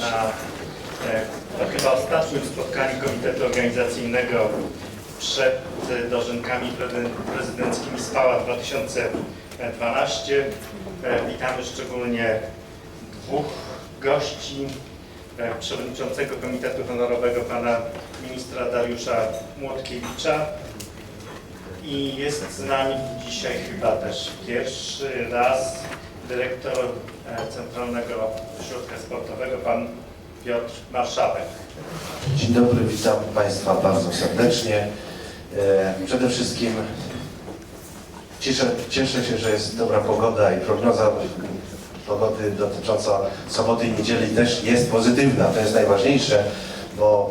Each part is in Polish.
na no, chyba ostatnim spotkaniu Komitetu Organizacyjnego przed dożynkami prezyden- prezydenckimi Spała 2012. E, Witamy szczególnie dwóch gości, e, przewodniczącego Komitetu Honorowego pana ministra Dariusza Młotkiewicza i jest z nami dzisiaj chyba też pierwszy raz dyrektor e, Centralnego Ośrodka Sportowego pan Piotr Marszałek. Dzień dobry, witam Państwa bardzo serdecznie. E, Przede wszystkim cieszę, cieszę się, że jest dobra pogoda i prognoza pogody dotycząca soboty i niedzieli też jest pozytywna. To jest najważniejsze, bo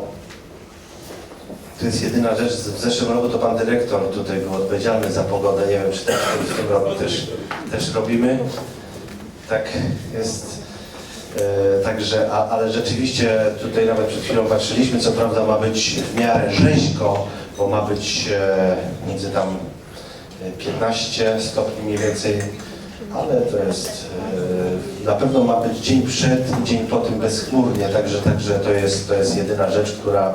to jest jedyna rzecz. W zeszłym roku to Pan Dyrektor tutaj był odpowiedzialny za pogodę. Nie wiem, czy tak w tym roku też, też robimy. Tak jest. E, Także, a, ale rzeczywiście tutaj nawet przed chwilą patrzyliśmy, co prawda ma być w miarę rzeźko, bo ma być e, między tam e, 15 stopni mniej więcej, ale to jest, e, na pewno ma być dzień przed i dzień po tym bezchmurnie, także, także to, jest, to jest jedyna rzecz, która,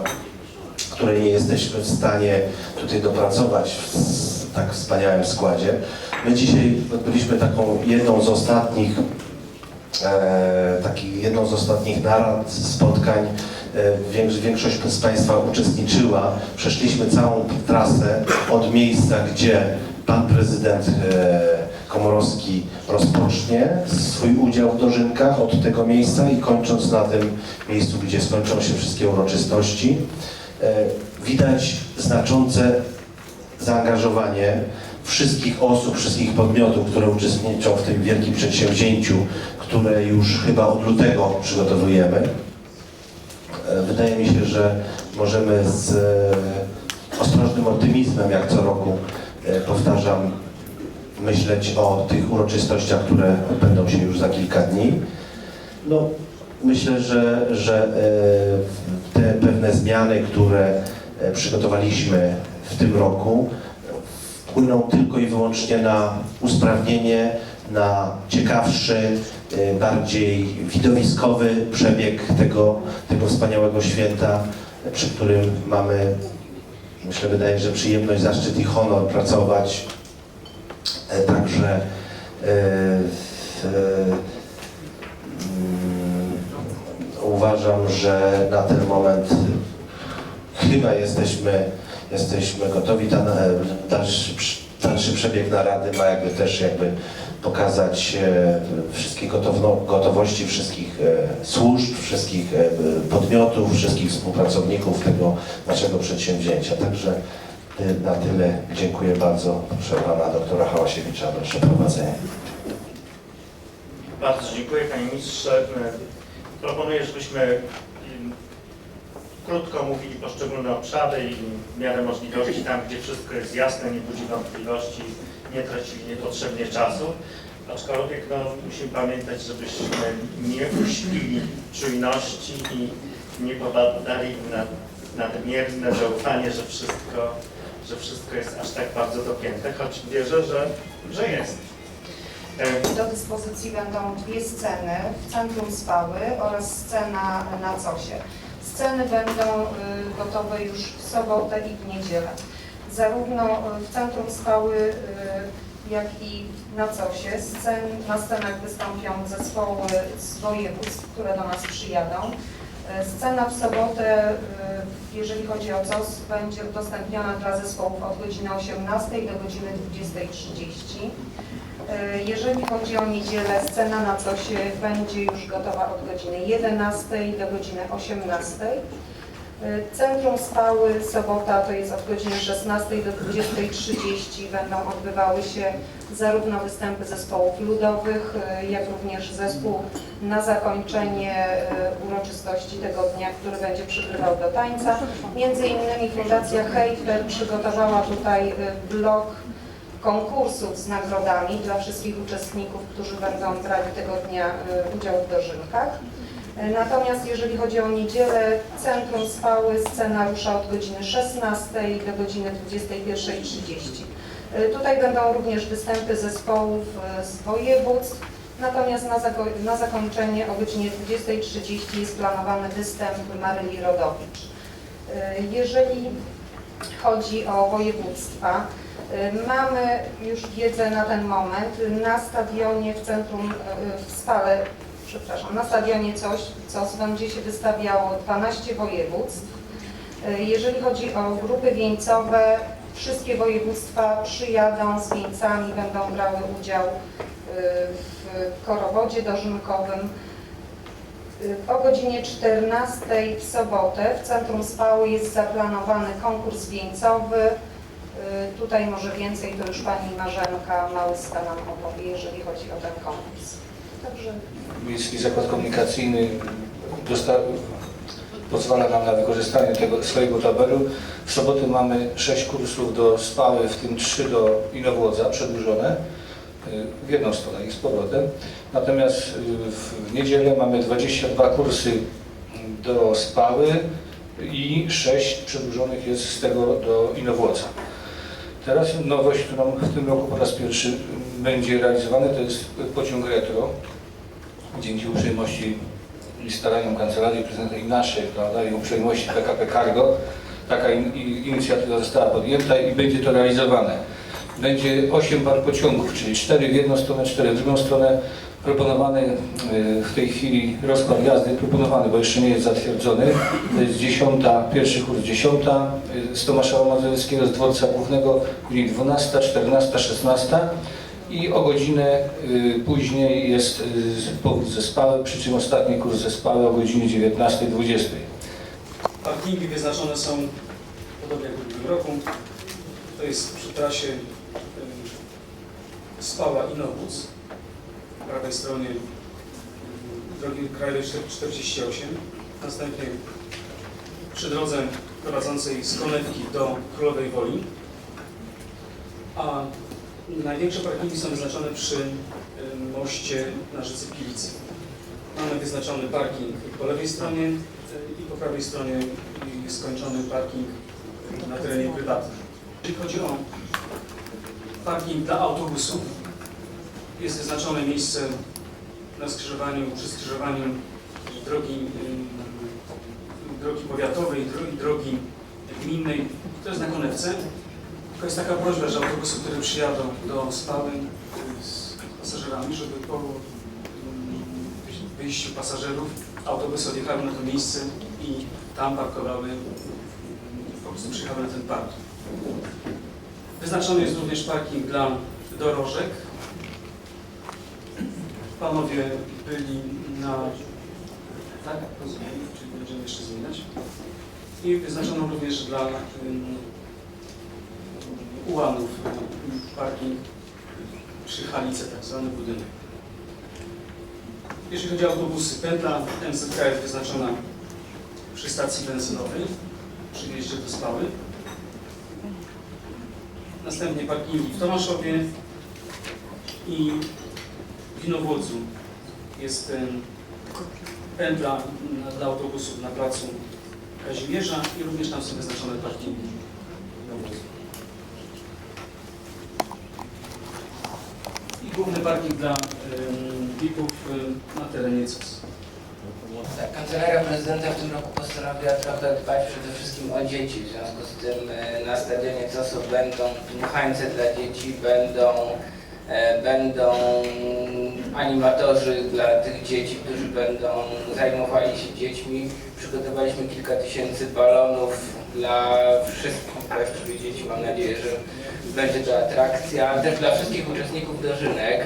której nie jesteśmy w stanie tutaj dopracować w tak wspaniałym składzie. My dzisiaj odbyliśmy taką jedną z ostatnich e, taki jedną z ostatnich narad, spotkań. E, większość, z Państwa uczestniczyła. Przeszliśmy całą trasę od miejsca, gdzie Pan Prezydent e, Komorowski rozpocznie swój udział w dożynkach od tego miejsca i kończąc na tym miejscu, gdzie skończą się wszystkie uroczystości. E, widać znaczące zaangażowanie wszystkich osób, wszystkich podmiotów, które uczestniczą w tym wielkim przedsięwzięciu, które już chyba od lutego przygotowujemy. E, Wydaje mi się, że możemy z e, ostrożnym optymizmem, jak co roku e, powtarzam, myśleć o tych uroczystościach, które odbędą się już za kilka dni. No, myślę, że, że te pewne zmiany, które przygotowaliśmy w tym roku, wpłyną tylko i wyłącznie na usprawnienie, na ciekawszy, e, bardziej widowiskowy przebieg tego, tego wspaniałego święta, przy którym mamy, myślę, wydaje, że przyjemność, zaszczyt i honor pracować. E, Także e, w- mm, uważam, że na ten moment chyba jesteśmy, jesteśmy gotowi. Ten e, dalszy, dalszy przebieg narady ma jakby też jakby pokazać e, wszystkie gotowno, gotowości wszystkich e, służb, wszystkich podmiotów, wszystkich współpracowników tego naszego przedsięwzięcia. Także na tyle dziękuję bardzo. Proszę pana doktora Hałasiewicza o przeprowadzenie. Bardzo dziękuję panie ministrze. Proponuję, żebyśmy krótko mówili poszczególne obszary i w miarę możliwości tam, gdzie wszystko jest jasne, nie budzi wątpliwości, nie tracili niepotrzebnie czasu. Aczkolwiek no, musimy pamiętać, żebyśmy nie uśpili czujności i nie pobadali nad, nadmierne zaufanie, że wszystko, że wszystko jest aż tak bardzo dopięte, choć wierzę, że, że jest. E, Do dyspozycji będą dwie sceny w centrum Spały oraz scena na Cosie. Sceny będą y, gotowe już w sobotę i w niedzielę. Zarówno y, w centrum Spały, y, jak i na Cosie scen, na scenach wystąpią zespoły z województw, które do nas przyjadą. Y, Scena w sobotę, y, jeżeli chodzi o COS, będzie udostępniona dla zespołów od godziny 18 do godziny 20.30. E, Jeżeli chodzi o niedzielę, scena na cosie będzie już gotowa od godziny 11 do godziny 18. E, Centrum Spały, sobota to jest od godziny 16 do 20.30 będą odbywały się zarówno występy zespołów ludowych, e, jak również zespół na zakończenie e, uroczystości tego dnia, który będzie przygrywał do tańca. Między innymi Fundacja Hejfer przygotowała tutaj e, blok konkursów z nagrodami dla wszystkich uczestników, którzy będą brali tego dnia y, udział w dożynkach. Y, Natomiast jeżeli chodzi o niedzielę, Centrum Spały scena rusza od godziny 16 do godziny 21.30. Y, Tutaj będą również występy zespołów y, z województw, Natomiast na, na zakończenie o godzinie 20.30 jest planowany występ Maryli Rodowicz. Y, Jeżeli chodzi o województwa, mamy już wiedzę na ten moment na stadionie w centrum, w Spale, przepraszam, na stadionie coś, COS będzie się wystawiało 12 województw. Jeżeli chodzi o grupy wieńcowe, wszystkie województwa przyjadą z wieńcami, będą brały udział y, w korowodzie dożynkowym. Y, O godzinie 14 w sobotę w Centrum Spały jest zaplanowany konkurs wieńcowy. Y, Tutaj może więcej to już Pani Marzenka Małyska nam opowie, jeżeli chodzi o ten konkurs. Także Miejski Zakład Komunikacyjny pozwala nam na wykorzystanie tego swojego tabelu. W sobotę mamy 6 kursów do Spały, w tym 3 do Inowłodza przedłużone y, w jedną stronę i z powrotem. Natomiast y, w niedzielę mamy 22 kursy do Spały i 6 przedłużonych jest z tego do Inowłodza. Teraz nowość, którą w tym roku po raz pierwszy będzie realizowana, to jest pociąg retro dzięki uprzejmości i staraniom Kancelarii Prezydenta i naszej, prawda, i uprzejmości PKP Cargo, taka in, inicjatywa została podjęta i będzie to realizowane. Będzie 8 par pociągów, czyli 4 w jedną stronę, 4 w drugą stronę. Proponowany y, w tej chwili rozkład jazdy, proponowany, bo jeszcze nie jest zatwierdzony, to jest 10, pierwszy kurs 10 y, z Tomasza Mazowieckiego z dworca głównego, później 12, 14, 16 i o godzinę y, później jest y, powód zespały, przy czym ostatni kurs zespały o godzinie 19.20. Parkingi wyznaczone są podobnie jak w ubiegłym roku. To jest przy trasie ym, Spała i Nowódz. Po prawej stronie drogi krajowej 48. Następnie przy drodze prowadzącej z Konewki do Królowej Woli. A największe parkingi są wyznaczone przy moście na rzece Pilicy. Mamy wyznaczony parking po lewej stronie y, i po prawej stronie skończony parking na terenie prywatnym. Jeśli chodzi o parking dla autobusów, jest wyznaczone miejsce na skrzyżowaniu, przy skrzyżowaniu drogi, drogi powiatowej i drogi gminnej. To jest na konewce. Tylko jest taka prośba, że autobusy, które przyjadą do Spały y, z pasażerami, żeby po wyjściu pasażerów autobusy odjechały na to miejsce i tam parkowały, po prostu przyjechały na ten park. Wyznaczony jest również parking dla dorożek. Panowie byli na... Tak? Rozumiem. Czyli będziemy jeszcze zmieniać. I wyznaczono również dla ułanów um, parking przy Halice, tak zwany budynek. Jeśli chodzi o autobusy, pętla MZK jest wyznaczona przy stacji benzynowej, przy wjeździe do. Następnie parkingi w Tomaszowie i w Winowłodzu jest em, pętla dla autobusów na placu Kazimierza i również tam są wyznaczone parkingi. w Winowłodzu. I główny parking dla VIP-ów na terenie COS. Tak, Kancelaria Prezydenta w tym roku postanawia trochę dbać przede wszystkim o dzieci. W związku z tym e, na stadionie COSO będą dmuchańce dla dzieci, będą, e, będą animatorzy dla tych dzieci, którzy będą zajmowali się dziećmi. Przygotowaliśmy kilka tysięcy balonów dla wszystkich właściwie dzieci. Mam nadzieję, że będzie to atrakcja. Też dla wszystkich uczestników dożynek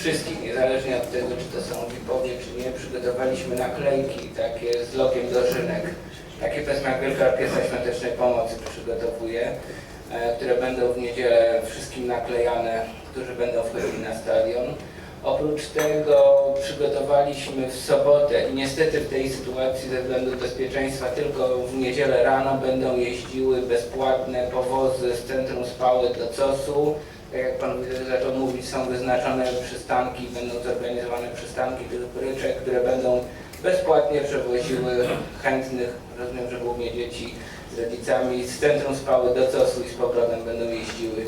wszystkich, niezależnie od tego, czy to są VIP-owie, czy nie, przygotowaliśmy naklejki takie z lokiem dożynek. Takie jak Wielka Orkiestra Świątecznej Pomocy przygotowuje, e, które będą w niedzielę wszystkim naklejane, którzy będą wchodzili na stadion. Oprócz tego przygotowaliśmy w sobotę i niestety w tej sytuacji ze względu bezpieczeństwa tylko w niedzielę rano będą jeździły bezpłatne powozy z centrum Spały do COS-u. Tak jak Pan zaczął mówić, są wyznaczone przystanki, będą zorganizowane przystanki tych bryczek, które będą bezpłatnie przewoziły chętnych, rozumiem, że głównie dzieci z rodzicami z centrum spały do COS-u i z powrotem będą jeździły.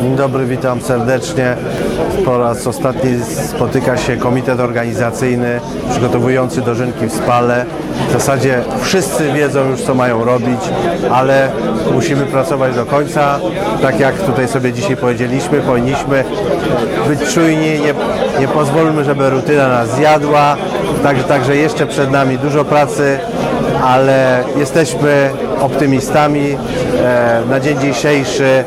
Dzień dobry, witam serdecznie. Po raz ostatni spotyka się komitet organizacyjny przygotowujący dożynki w Spale. W zasadzie wszyscy wiedzą już, co mają robić, ale musimy pracować do końca. Tak jak tutaj sobie dzisiaj powiedzieliśmy, powinniśmy być czujni, nie, nie pozwólmy, żeby rutyna nas zjadła. Także, także jeszcze przed nami dużo pracy, ale jesteśmy optymistami. E, Na dzień dzisiejszy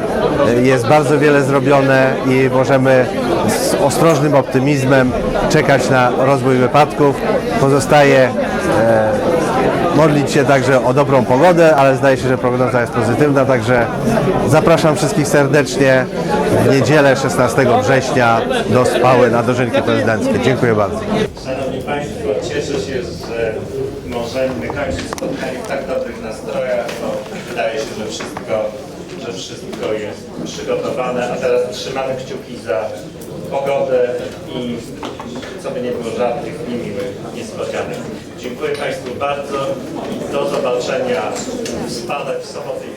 e, jest bardzo wiele zrobione i możemy z ostrożnym optymizmem czekać na rozwój wypadków. Pozostaje e, modlić się także o dobrą pogodę, ale zdaje się, że prognoza jest pozytywna, także zapraszam wszystkich serdecznie w niedzielę 16 września do Spały na dożynki prezydenckie. Dziękuję bardzo. Szanowni Państwo, cieszę się, że możemy kończyć spotkanie w tak dobrych nastrojach, bo wydaje się, że wszystko, że wszystko jest przygotowane, a teraz trzymamy kciuki za pogodę i co by nie było żadnych niemiłych niespodzianek. Dziękuję Państwu bardzo i do zobaczenia w Spale w sobotę.